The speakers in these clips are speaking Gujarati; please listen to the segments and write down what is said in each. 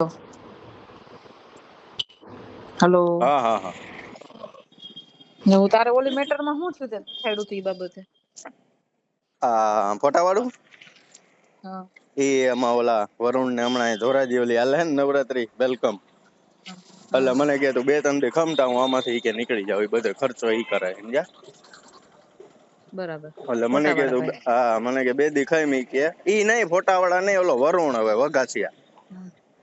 હલો હા હા હા. ને હું તારે ઓલી મેટરમાં શું થયું તે છેડું ઈ બાબતે? આ ફોટા વાળું હા. એ એમાં ઓલા વરુણ ને હમણાં ધોરાજી ઓલી હાલે ને નવરાત્રી વેલકમ એટલે મને કે તું બે ત્રણ દી ખમતા હું આમાંથી ઈ કે નીકળી જાવ એ બધો ખર્ચો ઈ કરે સમજ્યા? બરાબર. એટલે મને કે તું હા મને કે બે દી ખાઈ મી કે ઈ નહીં ફોટા વાળા નહીં ઓલો વરુણ હવે વઘાસિયા. હમ.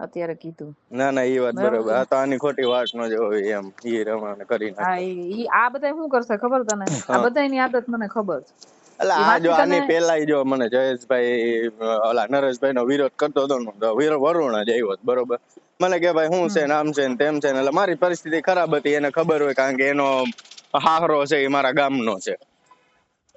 અત્યારે કીધું. ના ના એ વાત બરાબર. આ તો આની ખોટી વાત ન જોવી એમ. ઈ રમાણે કરી નાખે. ઈ ઈ આ બધા શું કરશે ખબર તને? આ બધાની આદત મને ખબર છે. એટલે આ જો આની પેલા જો મને જયેશભાઈ ઓલા નરેશભાઈ નો વિરોધ કરતો હતો ને વીર- વરુણ જ આવ્યો બરોબર? મને કે ભાઈ શું છે ને આમ છે ને તેમ છે ને એટલે મારી પરિસ્થિતિ ખરાબ હતી એને ખબર હોય કારણ કે એનો હાહરો છે એ મારા ગામનો છે.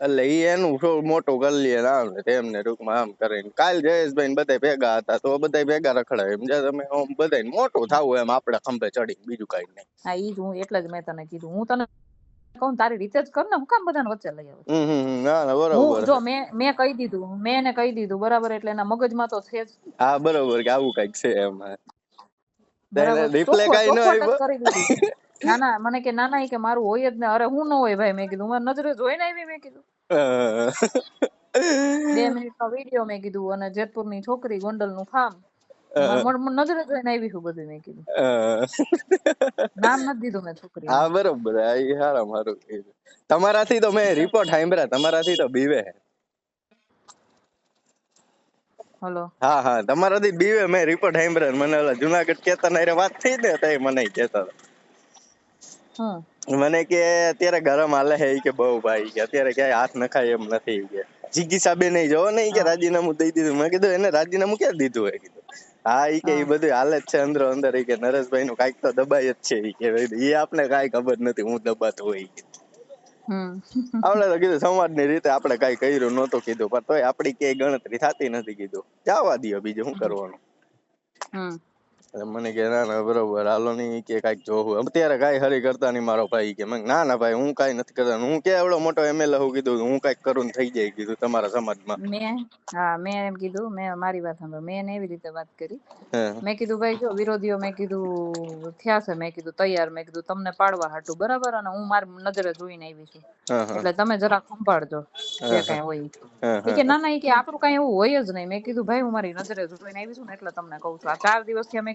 એટલે ઈ એનું મોટું કરી લઈએ આમ ને તેમ ને ટૂંકમાં આમ કરીને. કાલ જયેશભાઈ ને બધા ભેગા હતા તો બધા ભેગા રખડાય. એમ જે તમે આમ બધા મોટું થાવું એમ આપણે ખંભે ચડી બીજું કઈ નહીં. હા ઈ જ હું એટલે જ મેં તને કીધું. હું તને કહું તારી રીતે જ કર ને હું કામ બધાને વચ્ચે લઈ આવે. ના ના બરાબર જો મેં મેં કહી દીધું મેં એને કહી દીધું બરાબર એટલે એના મગજમાં તો છે જ. હા બરોબર કે આવું કંઈક છે એમ. રિપ્લે કઈ ન ચોખવટ જ આવ્યો કરી દીધી ના ના મને કે ના ના કે મારું હોય જ ને અરે હું ન હોય ભાઈ? મેં કીધું મારી નજરે જોઈને આવી મેં કીધું. બે મિનિટ નો વીડિયો મેં કીધું અને જેતપુરની છોકરી ગોંડલનું ફાર્મ નજરે જોઈને આવી છું બધું મેં કીધું. નામ નથી દીધું મેં છોકરી હા બરોબર એ ઈ મારું હારું તમારાથી તો મેં રિપોર્ટ સાંભળ્યા તમારાથી તો બીવે. હલો. હા હા તમારાથી બીવે મેં રિપોર્ટ સાંભળ્યા મને ઓલા જુનાગઢ કેતા નહીં વાત થઈ ને તઈ મને કેતા હતા. મને કે અત્યારે ગરમ હાલે હે કે બહુ ભાઈ કે અત્યારે ક્યાંય હાથ નખાય એમ નથી કે. જીગી સાબે નહીં જોવો ને કે રાજીનામું દઈ દીધું. મેં કીધું એને રાજીનામું ક્યાં દીધું હોય? કીધું. હા ઈ કે ઈ બધું હાલે જ છે અંદર અંદર. ઈ કે નરેશભાઈ નું કંઈક તો દબાય જ છે ઈ કે. ઈ આપને કાંઈ ખબર નથી હું દબાતો હોય કે. આપણે તો કીધું સમાજની રીતે આપણે કઈ કર્યું નહોતું કીધું પણ તોય આપણી ક્યાંય ગણતરી થતી નથી કીધું. જવા દ્યો બીજું શું કરવાનું? મને કે ના ના બરોબર હાલો નહીં કે કાંઈક જોવું. અત્યારે કાંઈ હરી કરતા નહીં મારો ભાઈ કે મેં ના ના ભાઈ હું કાંઈ નથી કરતા. હું કે એવડો મોટો એમએલએ હું કીધું હું કાંઈક કરું થઈ જાય કીધું તમારા સમાજમાં. મેં હા મેં એમ કીધું મેં મારી વાત સાંભળો મેં એને એવી રીતે વાત કરી. મેં કીધું ભાઈ જો વિરોધીઓ મેં કીધું થયા છે મેં કીધું તૈયાર મેં કીધું તમને પાડવા હાટું બરાબર? અને હું મારી નજરે જોઈને આવી છું. એટલે તમે જરા સંભાળજો જે કઈ હોય કે ના ના કે આપણું કઈ એવું હોય જ નહીં. મેં કીધું ભાઈ હું મારી નજરે જોઈને આવી છું ને એટલે તમને કહું છું. આ ચાર દિવસથી મેં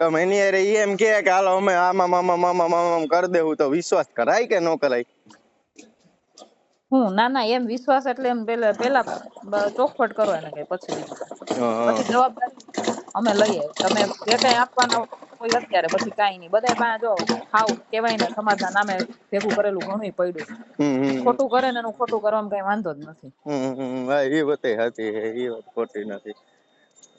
તમે અરે ઈ એમ કે કે હાલો અમે આમાં મામા મામા મામા કરી દેવું તો વિશ્વાસ કરાય કે ન કરાય? હું? ના ના એમ વિશ્વાસ એટલે એમ પેલા પેલા ચોખવટ કરો એને કે પછી કાંઈ. પછી જવાબદારી અમે લઈએ. તમે જે કઈ આપવાના હોય અત્યારે પછી કાઈ નહીં. બધા પાસે જો હાવ કેવાય ને સમાજના નામે ભેગું કરેલું ઘણું પડ્યું ખોટું કરે ને એનું ખોટું કરવામાં કઈ વાંધો જ નથી. એ વાત હતી એ વાત ખોટી નથી.